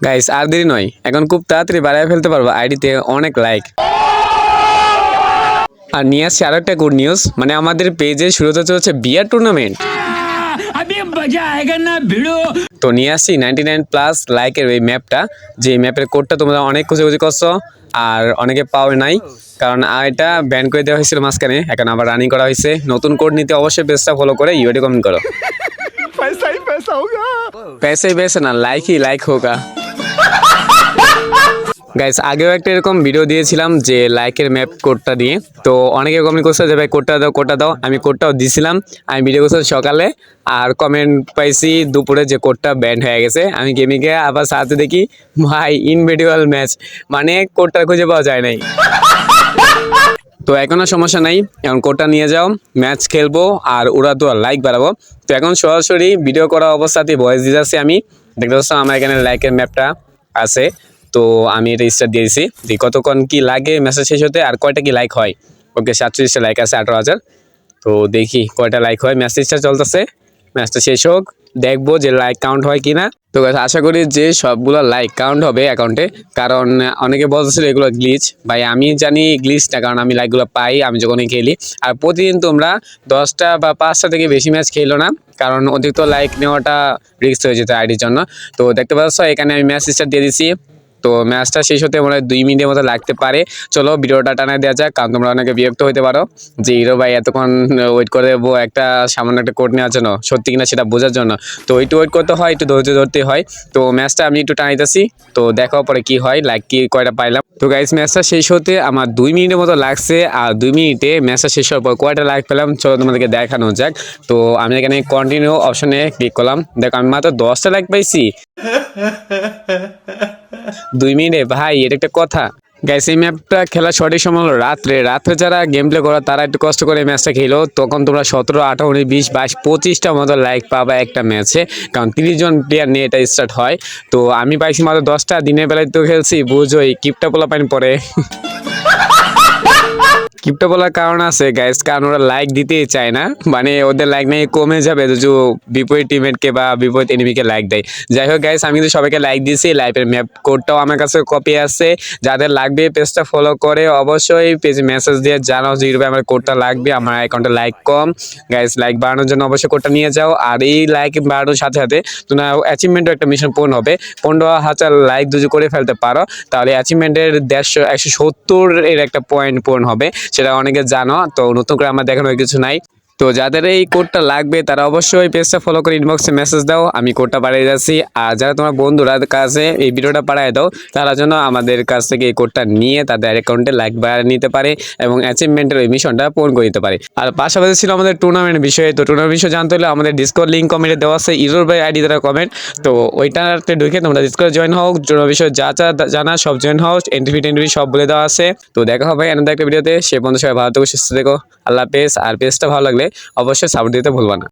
Guys আর দেরি নয় এখন খুব তাড়াতাড়ি বাড়ায় ফেলতে পারবো আইডিতে অনেক লাইক আর নিয়ে আসছি আরো একটা গুড নিউজ মানে আমাদের পেজে শুরুতে চলছে বিয়ার টুর্নামেন্ট अभी मजा आएगा ना भिड़ो তো নিয়ে আসছি নাইনটি নাইন প্লাস লাইকের ওই ম্যাপটা যে ম্যাপের কোডটা তোমরা অনেক খুঁজে করছো আর অনেকে পাওয়া নাই কারণ আর এটা ব্যান করে দেওয়া হয়েছিল মাঝখানে এখন আবার রানিং করা হয়েছে নতুন কোড নিতে অবশ্যই পেজটা ফলো করে ইউটি কমেন্ট করো पैसा ही पैसा होगा पैसे ही पैसे না like he like Hoga guys আগেও একটা এরকম ভিডিও দিয়েছিলাম যে লাইকের ম্যাপ কোডটা দিয়ে। তো অনেকে কমেন্ট করছে যে, ভাই কোডটা দাও কোডটা দাও। আমি কোডটাও দিছিলাম। আমি ভিডিও করছি সকালে আর কমেন্ট পাইছি দুপুরে যে কোডটা ব্যান্ড হয়ে গেছে। আমি গেমিংয়ে আবার সাথে দেখি, ভাই ইনভিডিউয়াল ম্যাচ মানে কোডটা খুঁজে পাওয়া যায় নাই। তো এখনও সমস্যা নাই। এখন কোডটা নিয়ে যাও ম্যাচ খেলব আর ওরা তো লাইক বাড়াবো। তো এখন সরাসরি ভিডিও করা অবস্থাতেই ভয়েস দিয়ে যাচ্ছি আমি। দেখতে পাচ্ছ, আমার এখানে লাইকের ম্যাপটা আছে, তো আমি এটা স্টার দিয়ে দিছি। যে কতক্ষণ কী লাগে মেসেজ শেষ হতে আর কয়টা কি লাইক হয়? ওকে সাতচল্লিশটা লাইক আছে, আঠারো হাজার। তো দেখি কয়টা লাইক হয়। মেসেজটা চলতেছে ম্যাচটা শেষ হোক। দেখব যে লাইক কাউন্ট হয় কি না তো গাছ আশা করি যে সবগুলো লাইক কাউন্ট হবে অ্যাকাউন্টে কারণ অনেকে বলতেছিল এগুলো গ্লিচ ভাই, আমি জানি গ্লিচটা কারণ আমি লাইকগুলো পাই, আমি যখনই খেলি। আর প্রতিদিন তোমরা দশটা বা পাঁচটা থেকে বেশি ম্যাচ খেলো না। কারণ অতিরিক্ত লাইক নেওয়াটা রিস্ক হয়ে যেত আইডির জন্য। তো দেখতে পাচ্ছ, এখানে আমি ম্যাচ স্টার্ট দিয়ে দিছি। তো ম্যাচটা শেষ হতে মনে হয় দুই মিনিটের মতো লাগতে পারে। চলো ভিডিওটা টানায় দেওয়া যাক, কারণ তোমরা অনেকে বিরক্ত হতে পারো যে হিরো ভাই, এতক্ষণ ওয়েট করে দেবো একটা সামান্য একটা কোড নেওয়ার জন্য, সত্যি কিনা সেটা বোঝার জন্য। তো একটু ওয়েট করতে হয়, একটু ধৈর্য ধরতে হয়। তো ম্যাচটা আমি একটু টানাইতেছি তো দেখাও পরে কি হয় লাইক কি, কয়টা পাইলাম। তো গাইস ম্যাচটা শেষ হতে আমার দুই মিনিটের মতো লাগছে, আর দুই মিনিটে ম্যাচটা শেষ হওয়ার পর কয়টা লাইক পেলাম, চলো তোমাদেরকে দেখানো যাক। তো আমি এখানে কন্টিনিউ অপশনে ক্লিক করলাম। দেখো, আমি মাত্র দশটা লাইক পাইছি। দুই মিনিটে, ভাই, এটা একটা কথা। গাইস এই ম্যাপটা খেলা সঠিক সময় হলো রাত্রে। রাত্রে যারা গেম প্লে করো, তারা একটু কষ্ট করে ম্যাচটা খেলো। তখন তোমরা সতেরো, আঠারো বিশ, বাইশ পঁচিশটা মতো লাইক পাবা একটা ম্যাচে কারণ তিরিশ জন প্লেয়ার নিয়ে এটা স্টার্ট হয়। তো আমি পাইছি মাত্র দশটা। দিনের বেলায় তো খেলছি, বুঝোই। কিপটা পোলা পাইন পরে। কিপটা বলার কারণ আছে গাইস কারণ ওরা লাইক দিতেই চায় না। মানে ওদের লাইক নাই, কমে যাবে। যদি বিপরীত টিমমেটকে বা বিপরীত এনিমিকে লাইক দেয়। যাই হোক গাইস আমি কিন্তু সবাইকে লাইক দিয়েছি লাইভের ম্যাপ কোডটাও আমার কাছে কপি আছে। যাদের লাগবে পেজটা ফলো করে অবশ্যই পেজে মেসেজ দিয়ে জানাও যে ইউটিউবে আমার কোডটা লাগবে, আমার অ্যাকাউন্টে লাইক কম। গাইস লাইক বাড়ানোর জন্য অবশ্যই কোডটা নিয়ে যাও। আর এই লাইক বাড়ানোর সাথে সাথে তোমরা অ্যাচিভমেন্টও একটা মিশন পূর্ণ হবে। পনেরো হাজার লাইক যদি করে ফেলতে পারো, তাহলে অ্যাচিভমেন্টের দেড়শো, একশো সত্তর এর একটা পয়েন্ট পূরণ হবে। সেটা অনেকে জানো তো নতুন করে আমার দেখানোর কিছু নাই। তো যাদের এই কোডটা লাগবে, তারা অবশ্যই পেজটা ফলো করে ইনবক্সে মেসেজ দাও। আমি কোডটা পাঠিয়ে যাচ্ছি। আর যারা তোমার বন্ধুরা কাছে এই ভিডিওটা পাঠিয়ে দাও, তারা যেন আমাদের কাছ থেকে এই কোডটা নিয়ে তাদের অ্যাকাউন্টে লাইক বাড়িয়ে নিতে পারে এবং অ্যাচিভমেন্টের ওই মিশনটা পূরণ করে দিতে পারে। আর পাশাপাশি ছিল আমাদের টুর্নামেন্ট বিষয়ে। তো টুর্নামেন্ট বিষয়ে জানতে হলে আমাদের ডিসকোড লিঙ্ক কমেন্টে দেওয়া আছে, ইরোর বাই আইডি দ্বারা কমেন্ট তো ওইটাতে ঢুকে তোমরা ডিসকোড জয়েন হোক টুর্নামেন্ট বিষয়ে যা যা জানা, সব জয়েন হোক এন্ট্রি টেন্ট্রি সব বলে দেওয়া আছে। তো দেখা হবে এনাদের একটা ভিডিওতে সে বন্ধু সবাই ভালো থেকো, সুস্থ থেকো। আল্লাহ পেস আর পেজটা ভালো লাগলে অবশ্যই সাপোর্ট দিতে ভুলবা না।